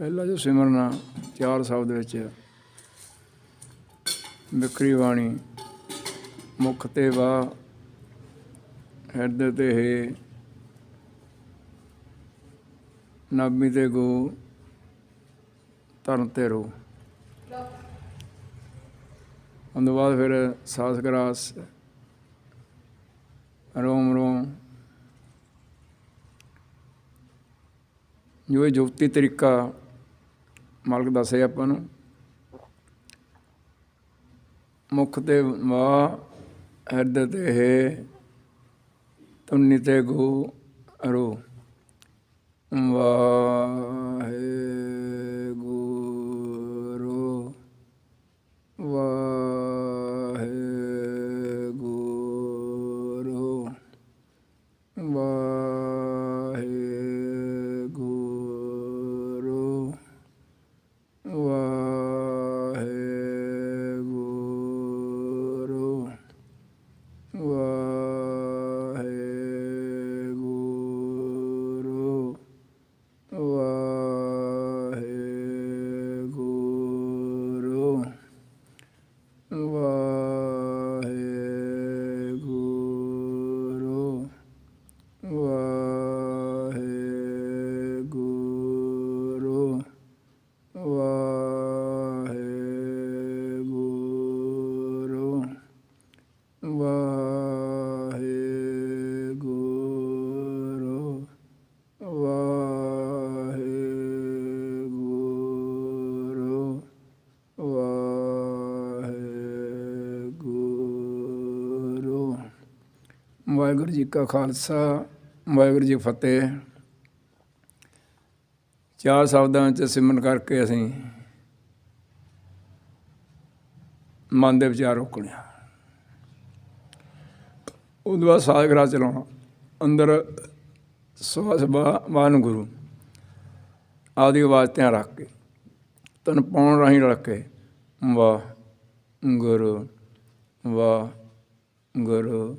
ਪਹਿਲਾ ਜੋ ਸਿਮਰਨ ਚਾਰ ਸ਼ਬਦ ਵਿੱਚ ਵਿਕਰੀ ਬਾਣੀ, ਮੁਖ ਤੇ ਵਾ, ਹਿਰਦੇ ਤੇ ਹੈ, ਨਾਭੀ ਤੇ ਗੋ ਧਰਨ ਤੇ ਰੋ। ਉਸ ਤੋਂ ਬਾਅਦ ਫਿਰ ਸਾਸ ਗਰਾਸ ਰੋਮ ਰੋਮ। ਜੋ ਇਹ ਜੁਗਤੀ ਤਰੀਕਾ ਮਾਲਕ ਦੱਸੇ ਆਪਾਂ ਨੂੰ। ਮੁਖ ਤੇ ਵਾ, ਹਿਰਦੇ ਤੇ ਹੈ ਤੁੰਨੀ ਤੇ ਗੋ, ਅਰੋ। ਵਾਹਿਗੁਰੂ ਵਾਹਿਗੁਰੂ ਜੀ ਕਾ ਖਾਲਸਾ, ਵਾਹਿਗੁਰੂ ਜੀ ਕੀ ਫਤਿਹ। ਚਾਰ ਸ਼ਬਦਾਂ ਵਿੱਚ ਸਿਮਰਨ ਕਰਕੇ ਅਸੀਂ ਮਨ ਦੇ ਵਿਚਾਰ ਰੋਕਣੇ ਆ ਉਹਦੇ ਬਾਅਦ ਸਾਗਰਾ ਚਲਾਉਣਾ। ਅੰਦਰ ਸਵਾਸ ਬਾਨ ਗੁਰੂ ਆਦਿ ਆਵਾਜ਼ ਧਿਆਨ ਰੱਖ ਕੇ ਤਨ ਪਾਉਣ ਰਾਹੀਂ ਰੱਖ। ਕੇ ਵਾਹ ਗੁਰੂ ਵਾਹ ਗੁਰੂ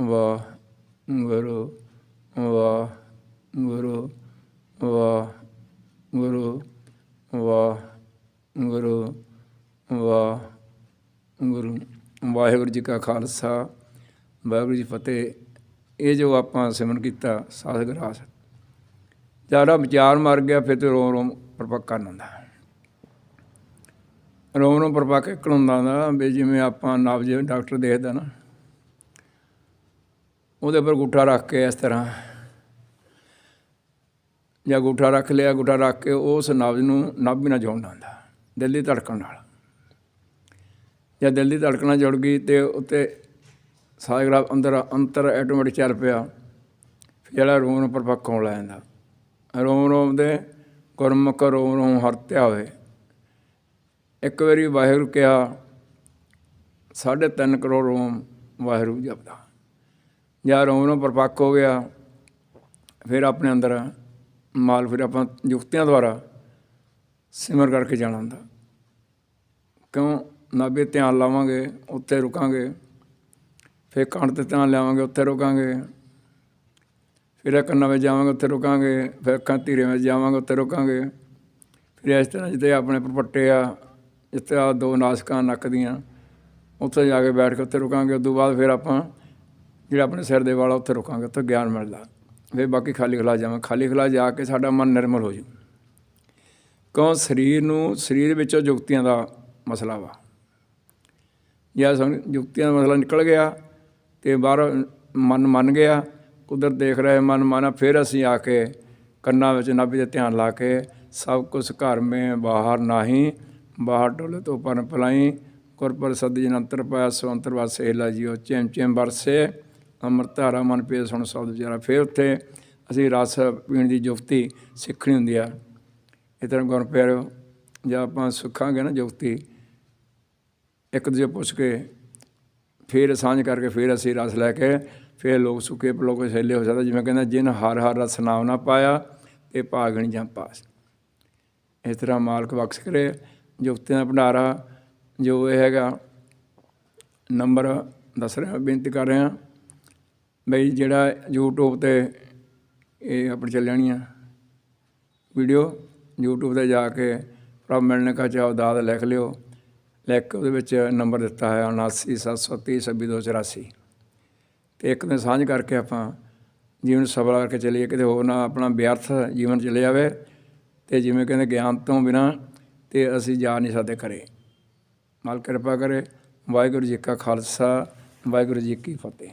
ਵਾਹ ਗੁਰੂ ਵਾਹ ਗੁਰੂ ਵਾਹ ਗੁਰੂ ਵਾਹ ਗੁਰੂ ਵਾਹ ਗੁਰੂ ਵਾਹਿਗੁਰੂ ਜੀ ਕਾ ਖਾਲਸਾ, ਵਾਹਿਗੁਰੂ ਜੀ ਫਤਿਹ। ਇਹ ਜੋ ਆਪਾਂ ਸਿਮਰਨ ਕੀਤਾ, ਸਾਧ ਗਰਾਸ ਜ਼ਿਆਦਾ ਵਿਚਾਰ ਮਰ ਗਿਆ, ਫਿਰ ਤੇ ਰੋਮ ਰੋਮ ਪ੍ਰਪੱਕ ਕਰਨ ਹੁੰਦਾ। ਰੋਮ ਰੋਮ ਪ੍ਰਪੱਕ ਇੱਕ ਹੁੰਦਾ ਨਾ, ਵੀ ਜਿਵੇਂ ਆਪਾਂ ਨਬਜ ਡਾਕਟਰ ਦੇਖਦਾ ਨਾ ਉਹਦੇ ਉੱਪਰ ਗੁੱਠਾ ਰੱਖ ਕੇ ਇਸ ਤਰ੍ਹਾਂ। ਜਾਂ ਗੁੱਠਾ ਰੱਖ ਲਿਆ, ਗੁੱਠਾ ਰੱਖ ਕੇ ਉਸ ਨਬਜ ਨੂੰ ਨਾਭੀ ਨਾਲ ਜੋੜਨਾ ਹੁੰਦਾ, ਦਿਲ ਦੀ ਧੜਕਣ ਨਾਲ। ਜਾਂ ਦਿਲ ਦੀ ਧੜਕਣ ਨਾਲ ਜੁੜ ਗਈ ਤੇ ਉੱਤੇ ਸਾਗਰਾ ਅੰਦਰ, ਅੰਤਰ ਆਟੋਮੈਟਿਕ ਚੱਲ ਪਿਆ, ਫਿਰ ਜਿਹੜਾ ਰੋਮ ਨੂੰ ਪਰਪੱਕ ਹੋਣ ਲੱਗ ਜਾਂਦਾ। ਰੋਮ ਰੋਮ ਦੇ ਗੁਰਮੁਖ ਰੋਮ ਰੋਮ ਹਰਤਿਆ ਹੋਏ। ਇੱਕ ਵਾਰੀ ਵਾਹਿਗੁਰੂ ਕਿਹਾ, ਸਾਢੇ ਤਿੰਨ ਕਰੋੜ ਰੋਮ ਵਾਹਿਗੁਰੂ ਜਪਦਾ। ਜਾਂ ਰੋਮ ਪਰਪੱਕ ਹੋ ਗਿਆ, ਫਿਰ ਆਪਣੇ ਅੰਦਰ ਮਾਲ ਫਿਰ ਆਪਾਂ ਯੁਕਤੀਆਂ ਦੁਆਰਾ ਸਿਮਰ ਕਰਕੇ ਜਾਣਾ ਹੁੰਦਾ। ਕਿਉਂ? ਨਾਭੇ ਧਿਆਨ ਲਾਵਾਂਗੇ, ਉੱਥੇ ਰੁਕਾਂਗੇ, ਫਿਰ ਕੰਨ ਤੇ ਧਿਆਨ ਲਾਵਾਂਗੇ ਉੱਥੇ ਰੁਕਾਂਗੇ, ਫਿਰ ਕੰਨਾਂ ਵਿੱਚ ਜਾਵਾਂਗੇ, ਉੱਥੇ ਰੁਕਾਂਗੇ, ਫਿਰ ਅੱਖਾਂ ਧੀਰੇ ਵਿੱਚ ਜਾਵਾਂਗੇ, ਉੱਥੇ ਰੁਕਾਂਗੇ। ਫਿਰ ਇਸ ਤਰ੍ਹਾਂ ਜਿੱਤੇ ਆਪਣੇ ਪਰਪੱਟੇ ਆ, ਜਿੱਥੇ ਆ ਦੋ ਨਾਸਕਾਂ ਨੱਕ ਦੀਆਂ, ਉੱਥੇ ਜਾ ਕੇ ਬੈਠ ਕੇ ਉੱਥੇ ਰੁਕਾਂਗੇ, ਉਸ ਤੋਂ ਬਾਅਦ ਫਿਰ ਆਪਾਂ ਜਿਹੜਾ ਆਪਣੇ ਸਿਰ ਦੇ ਵਾਲਾ ਉੱਥੇ ਰੁਕਾਂਗੇ, ਉੱਥੇ ਗਿਆਨ ਮਿਲਦਾ। ਫਿਰ ਬਾਕੀ ਖਾਲੀ ਖਲਾ ਜਾਵਾਂ। ਖਾਲੀ ਖਲਾ ਜਾ ਕੇ ਸਾਡਾ ਮਨ ਨਿਰਮਲ ਹੋ ਜੂ ਕਿਉਂ? ਸਰੀਰ ਨੂੰ, ਸਰੀਰ ਵਿੱਚੋਂ ਜੁਗਤੀਆਂ ਦਾ ਮਸਲਾ ਵਾ। ਜਾਂ ਜੁਗਤੀਆਂ ਦਾ ਮਸਲਾ ਨਿਕਲ ਗਿਆ ਤੇ ਬਾਹਰ ਮਨ ਮੰਨ ਗਿਆ, ਕੁਦਰਤ ਦੇਖ ਰਿਹਾ ਮਨ ਮਾਨਾ, ਫਿਰ ਅਸੀਂ ਆ ਕੇ ਕੰਨਾਂ ਵਿੱਚ ਨਾਭੀ ਤੇ ਧਿਆਨ ਲਾ ਕੇ ਸਭ ਕੁਛ ਘਰ ਮੇ ਬਾਹਰ ਨਾਹੀ, ਬਾਹਰ ਡੋਲੇ ਤੋਂ ਪਰ ਪਲਾਈ ਗੁਰ ਪ੍ਰਸਦ ਜਨ ਅੰਤਰ ਪਾਇਆ ਸੋ ਅੰਤਰ ਵਾਸੇ ਲਾ ਜਿਓ ਚੈਮ ਚੈਮ ਵਰਸੇ। ਅੰਮ੍ਰਿਤ ਧਾਰਾ ਮਨ ਪੇ ਸੁਣ ਸ਼ਬਦ ਵਿਚਾਰਾ। ਫਿਰ ਉੱਥੇ ਅਸੀਂ ਰਸ ਪੀਣ ਦੀ ਜੁਗਤੀ ਸਿੱਖਣੀ ਹੁੰਦੀ ਆ। ਇਸ ਤਰ੍ਹਾਂ ਗੁਰ ਪਿਆਰਿਓ ਜੇ ਆਪਾਂ ਸੁੱਖਾਂਗੇ ਨਾ ਜੁਗਤੀ, ਇੱਕ ਦੂਜੇ ਪੁੱਛ ਕੇ ਫਿਰ ਸਾਂਝ ਕਰਕੇ ਫਿਰ ਅਸੀਂ ਰਸ ਲੈ ਕੇ ਫਿਰ ਲੋਕ ਸੁੱਕੇ ਲੋਕ ਸੈਲੇ ਹੋ ਸਕਦਾ ਜਿਵੇਂ ਕਹਿੰਦਾ ਜਿਨ ਹਰ ਹਰ ਰਸ ਨਾਮ ਨਾ ਪਾਇਆ, ਤੇ ਭਾਗਣੀ ਜਾਂ ਪਾਸ। ਇਸ ਤਰ੍ਹਾਂ ਮਾਲਕ ਬਖਸ਼ ਕਰੇ ਜੁਗਤਿਆਂ ਦਾ ਭੰਡਾਰਾ। ਜੋ ਇਹ ਹੈਗਾ, ਨੰਬਰ ਦੱਸ ਰਿਹਾ, ਬੇਨਤੀ ਕਰ ਰਿਹਾ। ਬਈ ਜਿਹੜਾ YouTube ਤੇ ਇਹ ਆਪਣੀ ਚੱਲਣੀਆਂ ਵੀਡੀਓ YouTube ਤੇ ਜਾ ਕੇ ਪ੍ਰਭ ਮਿਲਣੇ ਕਾ ਚਾਹ ਦਾਦ ਲਿਖ ਲਿਓ। ਲਿਖ ਕੇ ਉਹਦੇ ਵਿੱਚ ਨੰਬਰ ਦਿੱਤਾ ਹੈ 7973026284 ਤੇ ਇੱਕ ਦਿਨ ਸਾਂਝ ਕਰਕੇ ਆਪਾਂ ਜੀਵਨ ਸਫਲ ਕਰਕੇ ਚੱਲੀਏ, ਕਿਤੇ ਹੋਰ ਨਾ ਆਪਣਾ ਵਿਅਰਥ ਜੀਵਨ ਚਲੇ ਜਾਵੇ। ਤੇ ਜਿਵੇਂ ਕਹਿੰਦੇ ਗਿਆਨ ਤੋਂ ਬਿਨਾ ਤੇ ਅਸੀਂ ਜਾ ਨਹੀਂ ਸਕਦੇ ਕਰੇ ਮਾਲ ਕਿਰਪਾ ਕਰੇ। ਵਾਹਿਗੁਰੂ ਜੀ ਕਾ ਖਾਲਸਾ, ਵਾਹਿਗੁਰੂ ਜੀ ਕੀ ਫਤਿਹ।